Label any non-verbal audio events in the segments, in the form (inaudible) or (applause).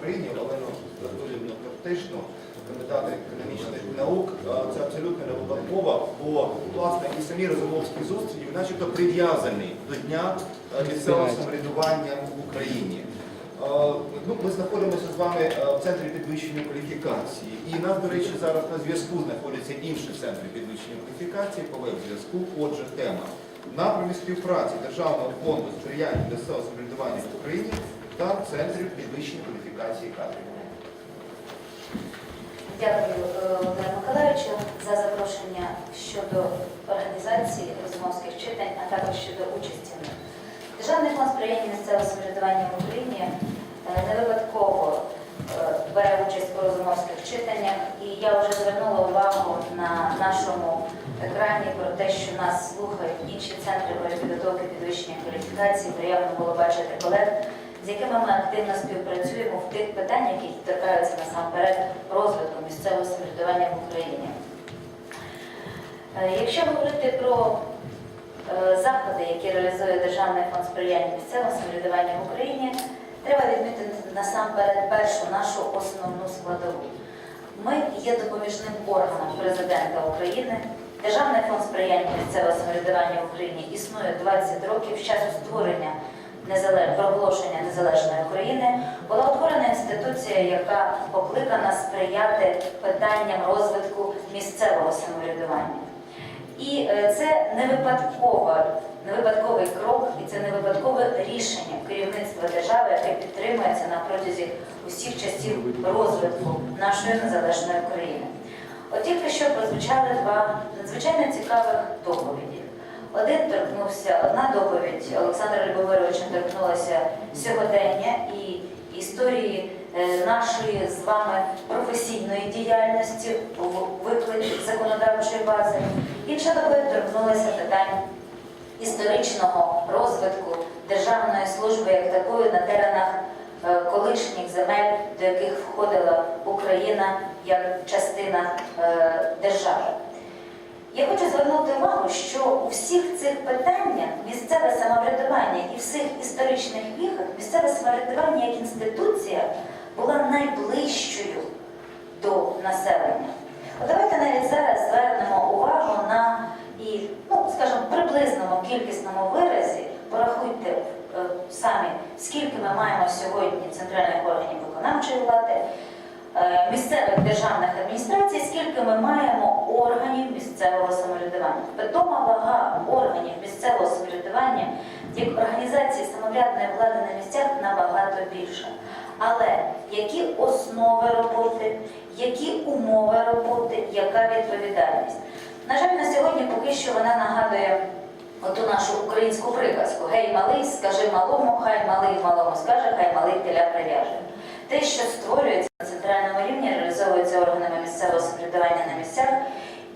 Україні Олену Анатоліївну Коптишну, кандидата економічних наук. Це абсолютно не випадково, бо власне і самі Розумовські зустрічі начебто прив'язані до Дня місцевого самоврядування в Україні. Ну, ми знаходимося з вами в центрі підвищення кваліфікації. І нас, до речі, зараз на зв'язку знаходяться інші центри підвищення кваліфікації по веб-зв'язку. Отже, тема напрямі співпраці Державного фонду сприяння місцевого самоврядування в Україні та центрів підвищення кваліфікації кадрів. Дякую, е, Миколаївичу, за запрошення щодо організації розумовських читань, а також щодо участі в них. Державний фонд сприяння місцевого самоврядування в Україні е, не випадково е, бере участь у розумовських читаннях, і я вже звернула увагу на нашому екрані про те, що нас слухають інші центри підготовки підвищення кваліфікації. Приємно було бачити колег, з якими ми активно співпрацюємо в тих питаннях, які торкаються насамперед розвитку місцевого самоврядування в Україні. Е, Якщо говорити про е, заходи, які реалізує Державний фонд сприяння місцевого самоврядування в Україні, треба відмітити насамперед першу нашу основну складову. Ми є допоміжним органом президента України. Державний фонд сприяння місцевого самоврядування в Україні існує 20 років з часу створення. Проголошення незалежної України. Була утворена інституція, яка покликана сприяти питанням розвитку місцевого самоврядування. І е, це не випадкова, не випадковий крок, і це не випадкове рішення керівництва держави, яке підтримується на протязі усіх часів розвитку нашої незалежної України. От тільки що прозвучали два надзвичайно цікавих доповіді. Один торкнувся, одна доповідь Олександра Любомировича торкнулася сьогодення і історії е, нашої з вами професійної діяльності в викладі законодавчої бази. Інша доповідь торкнулася питань історичного розвитку державної служби як такої на теренах е, колишніх земель, до яких входила Україна як частина е, держави. Я хочу звернути увагу, що у всіх цих питаннях місцеве самоврядування і всіх історичних віхах місцеве самоврядування як інституція була найближчою до населення. От давайте навіть зараз звернемо увагу на і, ну, скажімо, приблизному кількісному виразі, порахуйте е, самі, скільки ми маємо сьогодні центральних органів виконавчої влади, місцевих державних адміністрацій, скільки ми маємо органів місцевого самоврядування. Питома вага органів місцевого самоврядування як організації самоврядної влади на місцях набагато більша. Але які основи роботи, які умови роботи, яка відповідальність? На жаль, на сьогодні поки що вона нагадує оту нашу українську приказку Гей, малий, скажи малому, хай малий малому скаже, хай малий теля прив'яже. Те, що створюється на центральному рівні, реалізовується органами місцевого самоврядування на місцях,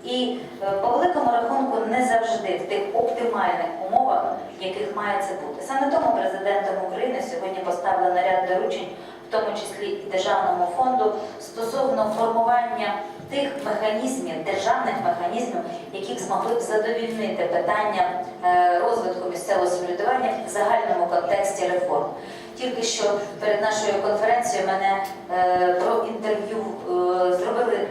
і е, по великому рахунку не завжди в тих оптимальних умовах, яких має це бути. Саме тому президентом України сьогодні поставлено ряд доручень, в тому числі і державному фонду, стосовно формування тих механізмів, державних механізмів, які змогли б задовільнити питання е, розвитку місцевого самоврядування в загальному контексті реформ. Тільки що перед нашою конференцією мене е, про інтерв'ю е, зробили,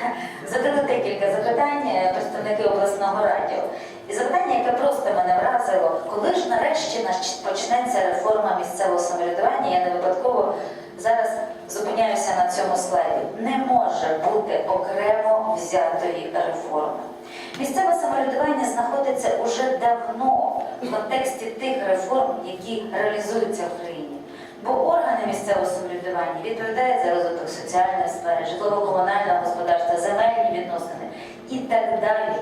(laughs) задали декілька запитань е, представники обласного радіо. І запитання, яке просто мене вразило, коли ж нарешті почнеться реформа місцевого самоврядування, я не випадково зараз зупиняюся на цьому слайді. Не може бути окремо взятої реформи. Місцеве самоврядування знаходиться уже давно в контексті тих реформ, які реалізуються в країні. Бо органи місцевого самоврядування відповідають за розвиток соціальної сфери, житлово-комунального господарства, земельні відносини і так далі.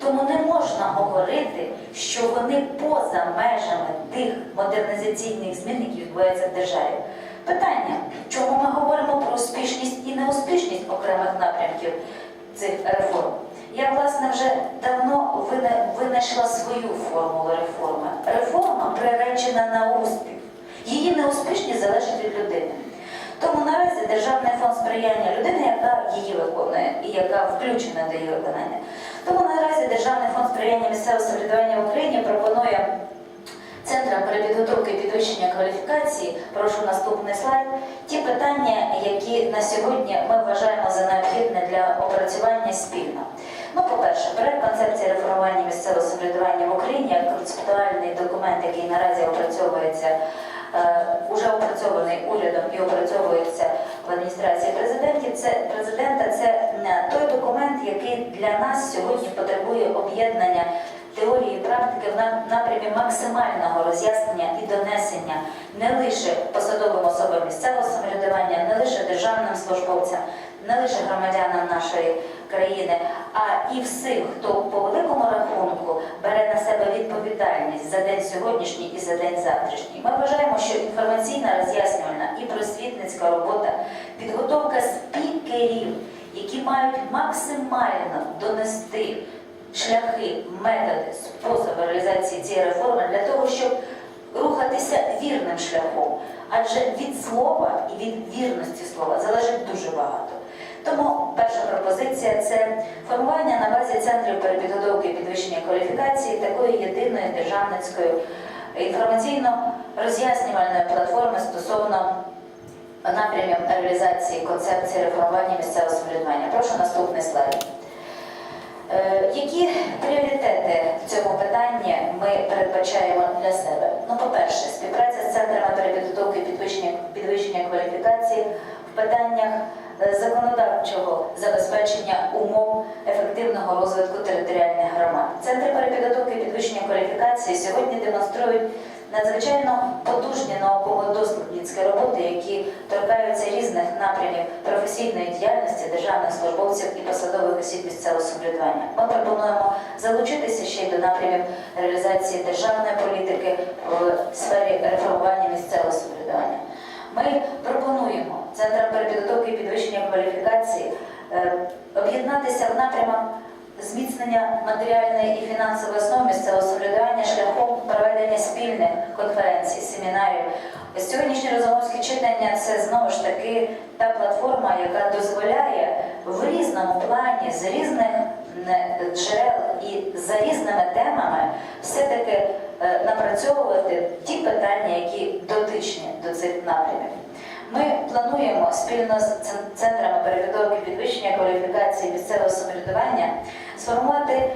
Тому не можна говорити, що вони поза межами тих модернізаційних змін, які відбуваються в державі. Питання, чому ми говоримо про успішність і неуспішність окремих напрямків цих реформ? Я, власне, вже давно винайшла свою формулу реформи. Реформа приречена на успіх. Її неуспішність залежить від людини. Тому наразі Державний фонд сприяння людини, яка її виконує і яка включена до її виконання. Тому наразі Державний фонд сприяння місцевого самоврядування в Україні пропонує центрам перепідготовки і підвищення кваліфікації, прошу наступний слайд, ті питання, які на сьогодні ми вважаємо за необхідне для опрацювання спільно. Ну, по-перше, проект концепції реформування місцевого самоврядування в Україні як концептуальний документ, який наразі опрацьовується, е, уже опрацьований урядом і опрацьовується в адміністрації президентів. Це президента це е, той документ, який для нас сьогодні потребує об'єднання теорії практики в напрямі максимального роз'яснення і донесення не лише посадовим особам місцевого самоврядування, не лише державним службовцям, не лише громадянам нашої країни, а і всім, хто по великому рахунку бере на себе відповідальність за день сьогоднішній і за день завтрашній. Ми вважаємо, що інформаційна роз'яснювальна і просвітницька робота, підготовка спікерів, які мають максимально донести шляхи, методи, способи реалізації цієї реформи для того, щоб рухатися вірним шляхом. Адже від слова і від вірності слова залежить дуже багато. Тому перша пропозиція це формування на базі центрів перепідготовки і підвищення кваліфікації такої єдиної державницької інформаційно-роз'яснювальної платформи стосовно напрямів реалізації концепції реформування місцевого самоврядування. Прошу наступний слайд. Е, Які пріоритети в цьому питанні ми передбачаємо для себе? Ну, по-перше, співпраця з центрами перепідготовки підвищення, підвищення кваліфікації в питаннях е, законодавчого забезпечення умов ефективного розвитку територіальних громад. Центри перепідготовки і підвищення кваліфікації сьогодні демонструють надзвичайно потужні науково-дослідницькі роботи, які торкаються різних напрямів професійної діяльності державних службовців і посадових осіб місцевого самоврядування. Ми пропонуємо залучитися ще й до напрямів реалізації державної політики в сфері реформування місцевого самоврядування. Ми пропонуємо центрам перепідготовки і підвищення кваліфікації е, об'єднатися в напрямах зміцнення матеріальної і фінансової основи місцевого самоврядування шляхом проведення спільних конференцій, семінарів. Сьогоднішнє розумовське читання це знову ж таки та платформа, яка дозволяє в різному плані з різних джерел і за різними темами все-таки е, напрацьовувати ті питання, які дотичні до цих напрямів. Ми плануємо спільно з центрами перепідготовки підвищення кваліфікації місцевого самоврядування сформувати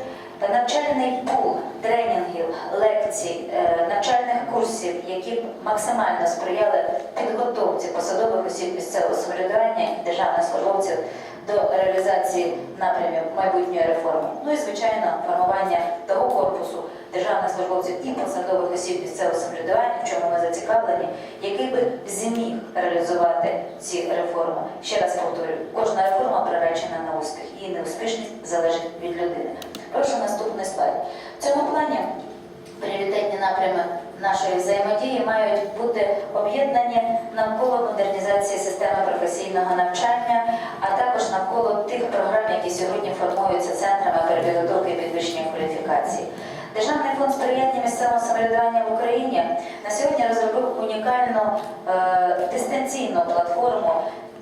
навчальний пул тренінгів, лекцій, е, навчальних курсів, які б максимально сприяли підготовці посадових осіб місцевого самоврядування і державних службовців до реалізації напрямів майбутньої реформи. Ну і звичайно, формування того корпусу державних службовців і посадових осіб місцевого самоврядування, в чому ми зацікавлені, який би зміг реалізувати ці реформи. Ще раз повторюю, кожна реформа приречена на успіх, її неуспішність залежить від людини. Прошу наступний слайд. В цьому плані пріоритетні напрями нашої взаємодії мають бути об'єднані навколо модернізації системи професійного навчання, а також навколо тих програм, які сьогодні формуються центрами перепідготовки і підвищення кваліфікації. Державний фонд сприяння місцевого самоврядування в Україні на сьогодні розробив унікальну е, дистанційну платформу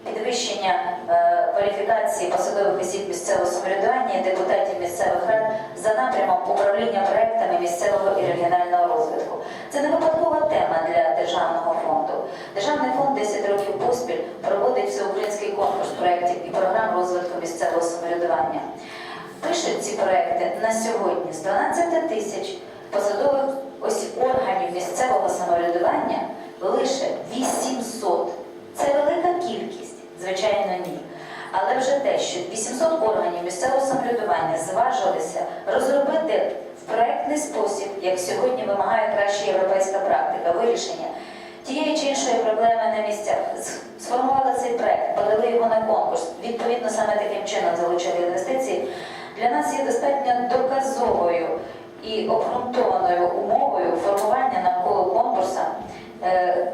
підвищення е, кваліфікації посадових осіб місцевого самоврядування і депутатів місцевих рад за напрямом управління проектами місцевого і регіонального розвитку. Це не випадкова тема для державного фонду. Державний фонд 10 років поспіль проводить всеукраїнський конкурс проєктів і програм розвитку місцевого самоврядування. Пишуть ці проекти на сьогодні з 12 тисяч посадових осіб органів місцевого самоврядування лише 800. Це велика кількість, звичайно, ні. Але вже те, що 800 органів місцевого самоврядування зважилися розробити в проектний спосіб, як сьогодні вимагає краща європейська практика, вирішення тієї чи іншої проблеми на місцях, С- сформували цей проект, подали його на конкурс, відповідно саме таким чином залучили інвестиції, для нас достатньо доказовою і обґрунтованою умовою формування навколо конкурсу е,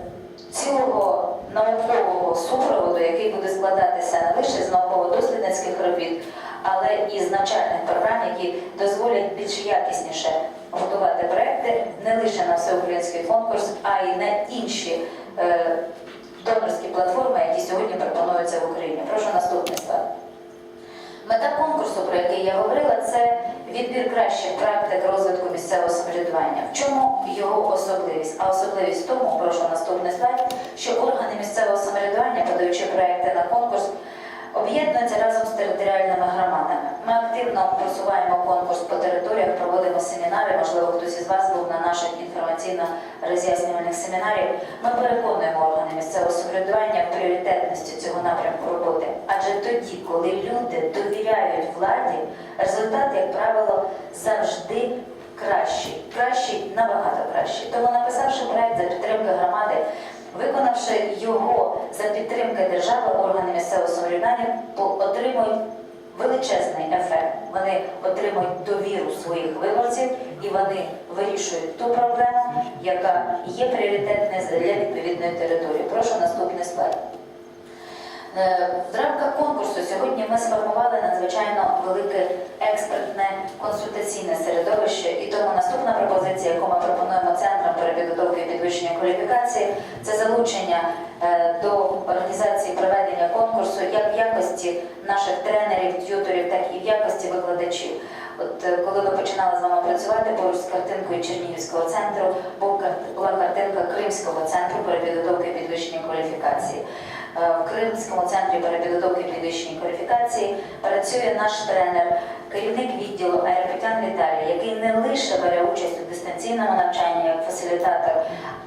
цілого наукового супроводу, який буде складатися не лише з науково-дослідницьких робіт, але і з навчальних програм, які дозволять більш якісніше готувати проекти не лише на всеукраїнський конкурс, а й на інші е, донорські платформи, які сьогодні пропонуються в Україні. Прошу наступний слайд. Мета конкурсу, про який я говорила, це відбір кращих практик розвитку місцевого самоврядування. В чому його особливість? А особливість в тому, прошу наступний слайд, що органи місцевого самоврядування, подаючи проекти на конкурс, об'єднуються разом з територіальними громадами. Ми активно просуваємо конкурс по територіях, проводимо семінари. Можливо, хтось із вас був на наших інформаційно-роз'яснювальних семінарів. Ми переконуємо органи місцевого самоврядування в пріоритетності цього напрямку роботи. Адже тоді, коли люди довіряють владі, результат, як правило, завжди кращий. Кращий, набагато кращий. Тому написавши проект за підтримки громади, Виконавши його за підтримки держави, органи місцевого самоврядування отримують величезний ефект. Вони отримують довіру своїх виборців і вони вирішують ту проблему, яка є пріоритетною для відповідної території. Прошу наступний слайд. Е, В рамках конкурсу сьогодні ми сформували надзвичайно велике експертне консультаційне середовище, і тому наступна пропозиція, яку ми пропонуємо центрам перепідготовки і підвищення кваліфікації, це залучення е, до організації проведення конкурсу як в якості наших тренерів, т'юторів, так і в якості викладачів. От е, коли ми починали з вами працювати поруч з картинкою Чернігівського центру, була картинка Кримського центру перепідготовки і підвищення кваліфікації. Е, В Кримському центрі перепідготовки підвищення кваліфікації працює наш тренер, керівник відділу Аеропетян Віталій, який не лише бере участь у дистанційному навчанні як фасилітатор,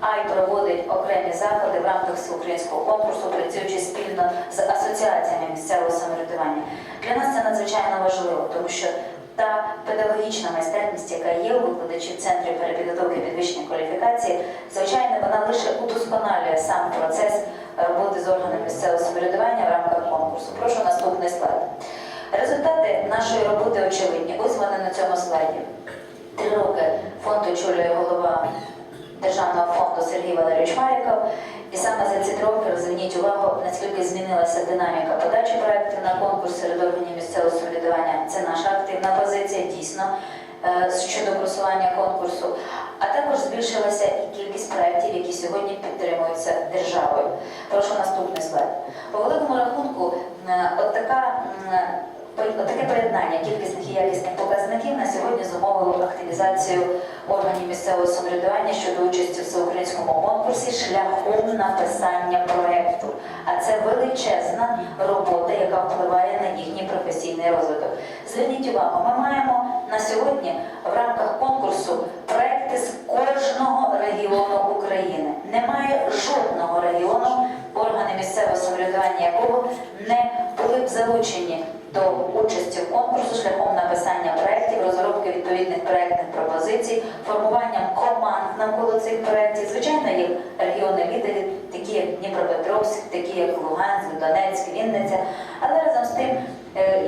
а й проводить окремі заходи в рамках всеукраїнського конкурсу, працюючи спільно з асоціаціями місцевого самоврядування. Для нас це надзвичайно важливо, тому що та педагогічна майстерність, яка є у викладачів центрів перепідготовки підвищення кваліфікації, звичайно, вона лише удосконалює сам процес роботи з органами місцевого самоврядування в рамках конкурсу. Прошу наступний слайд. Результати нашої роботи очевидні. Ось вони на цьому слайді. Три роки фонд очолює голова Державного фонду Сергій Валерійович Маріков. І саме за ці три роки зверніть увагу, наскільки змінилася динаміка подачі проєктів на конкурс серед органів місцевого самоврядування. Це наша активна позиція, дійсно, е, щодо просування конкурсу. А також збільшилася проєктів, які сьогодні підтримуються державою. Прошу наступний слайд. По великому рахунку, от така Таке поєднання кількісних і якісних показників на сьогодні зумовило активізацію органів місцевого самоврядування щодо участі в всеукраїнському конкурсі шляхом написання проєкту. А це величезна робота, яка впливає на їхній професійний розвиток. Зверніть увагу, ми маємо на сьогодні в рамках конкурсу регіону України. Немає жодного регіону, органи місцевого самоврядування якого не були б залучені до участі в конкурсу шляхом написання проєктів, розробки відповідних проєктних пропозицій, формуванням команд навколо цих проєктів. Звичайно, є регіони лідери, такі як Дніпропетровськ, такі як Луганськ, Донецьк, Вінниця. Але разом з тим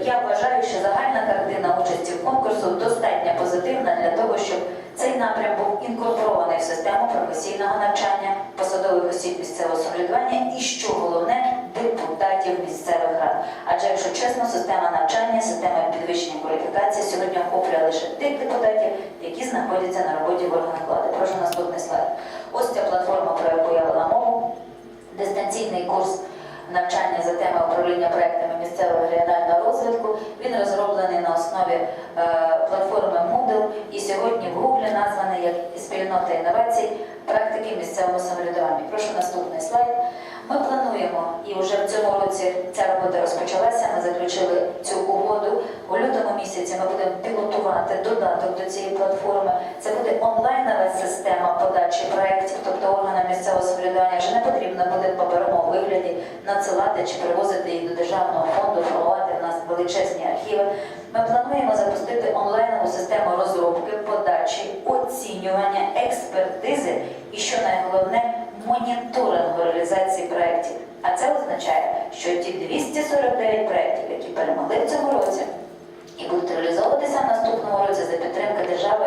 я вважаю, що загальна картина участі в конкурсу достатньо позитивна для того, щоб цей напрям був інкорпорований в систему професійного навчання посадових осіб місцевого самоврядування і, що головне, депутатів місцевих рад. Адже, якщо чесно, система навчання, система підвищення кваліфікації сьогодні охоплює лише тих депутатів, які знаходяться на роботі в органах влади. Прошу наступний слайд. Ось ця платформа, про яку я вела мову, дистанційний курс навчання за теми управління проектами місцевого регіонального розвитку. Він розроблений на основі е, платформи Moodle і сьогодні в Google названий як спільнота інновацій практики місцевого самоврядування. Прошу наступний слайд. Ми плануємо, і вже в цьому році ця робота розпочалася. Ми заключили цю угоду. У лютому місяці ми будемо пілотувати додаток до цієї платформи. Це буде онлайнова система подачі проєктів, тобто органам місцевого самоврядування вже не потрібно буде в паперовому вигляді надсилати чи привозити їх до державного фонду, формувати в нас величезні архіви. Ми плануємо запустити онлайнову систему розробки, подачі, оцінювання, експертизи і, що найголовне, моніторингу реалізації проєктів. А це означає, що ті 249 проєктів, які перемогли в цьому році, і будуть реалізовуватися в наступному році за підтримки держави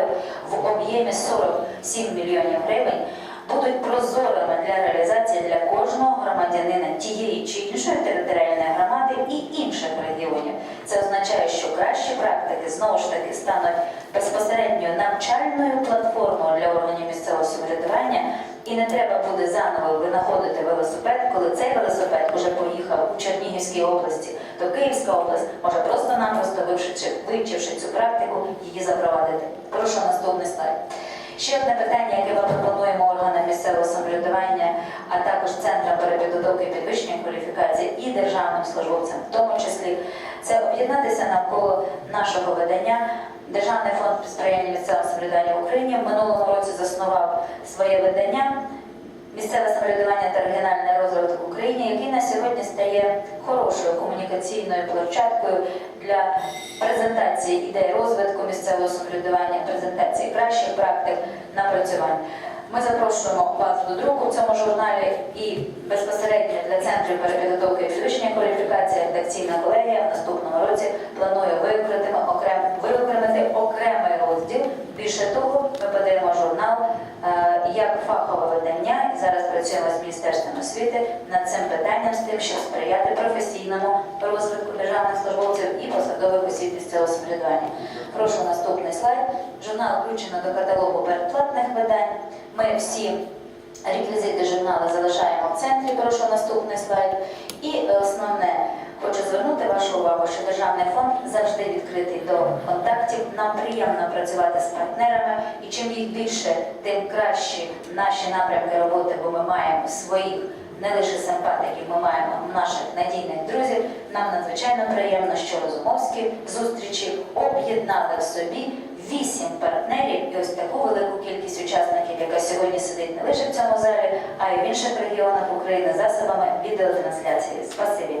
в об'ємі 47 мільйонів гривень, будуть прозорими для реалізації для кожного громадянина тієї чи іншої територіальної громади і інших регіонів. Це означає, що кращі практики знову ж таки стануть безпосередньо навчальною платформою для органів місцевого самоврядування, І не треба буде заново винаходити велосипед, коли цей велосипед вже поїхав у Чернігівській області, то Київська область може просто-напросто вивчивши, вивчивши цю практику, її запровадити. Прошу наступний слайд. Ще одне питання, яке ми пропонуємо органам місцевого самоврядування, а також центрам перепідготовки і підвищення кваліфікації і державним службовцям, в тому числі, це об'єднатися навколо нашого видання. Державний фонд сприяння місцевого самоврядування в Україні в минулому році заснував своє видання місцеве самоврядування та регіональний розвиток в Україні, який на сьогодні стає хорошою комунікаційною площадкою для презентації ідей розвитку місцевого самоврядування, презентації кращих практик напрацювань. Ми запрошуємо вас до друку в цьому журналі і безпосередньо для центрів перепідготовки і підвищення кваліфікації редакційна колегія в наступному році планує виокремити окрем, окремий розділ. Більше того, ми подаємо журнал е, як фахове видання і зараз працюємо з міністерством освіти над цим питанням з тим, щоб сприяти професійному розвитку державних службовців і посадових осіб місцевого самоврядування. Прошу наступний слайд. Журнал включено до каталогу передплатних видань. Ми всі реквізити журналу залишаємо в центрі. Прошу наступний слайд. І е, основне. Хочу звернути вашу увагу, що державний фонд завжди відкритий до контактів. Нам приємно працювати з партнерами, і чим їх більше, тим кращі наші напрямки роботи, бо ми маємо своїх не лише симпатиків, ми маємо наших надійних друзів. Нам надзвичайно приємно, що розумовські зустрічі об'єднали в собі вісім партнерів і ось таку велику кількість учасників, яка сьогодні сидить не лише в цьому залі, а й в інших регіонах України засобами відеотрансляції. Спасибі.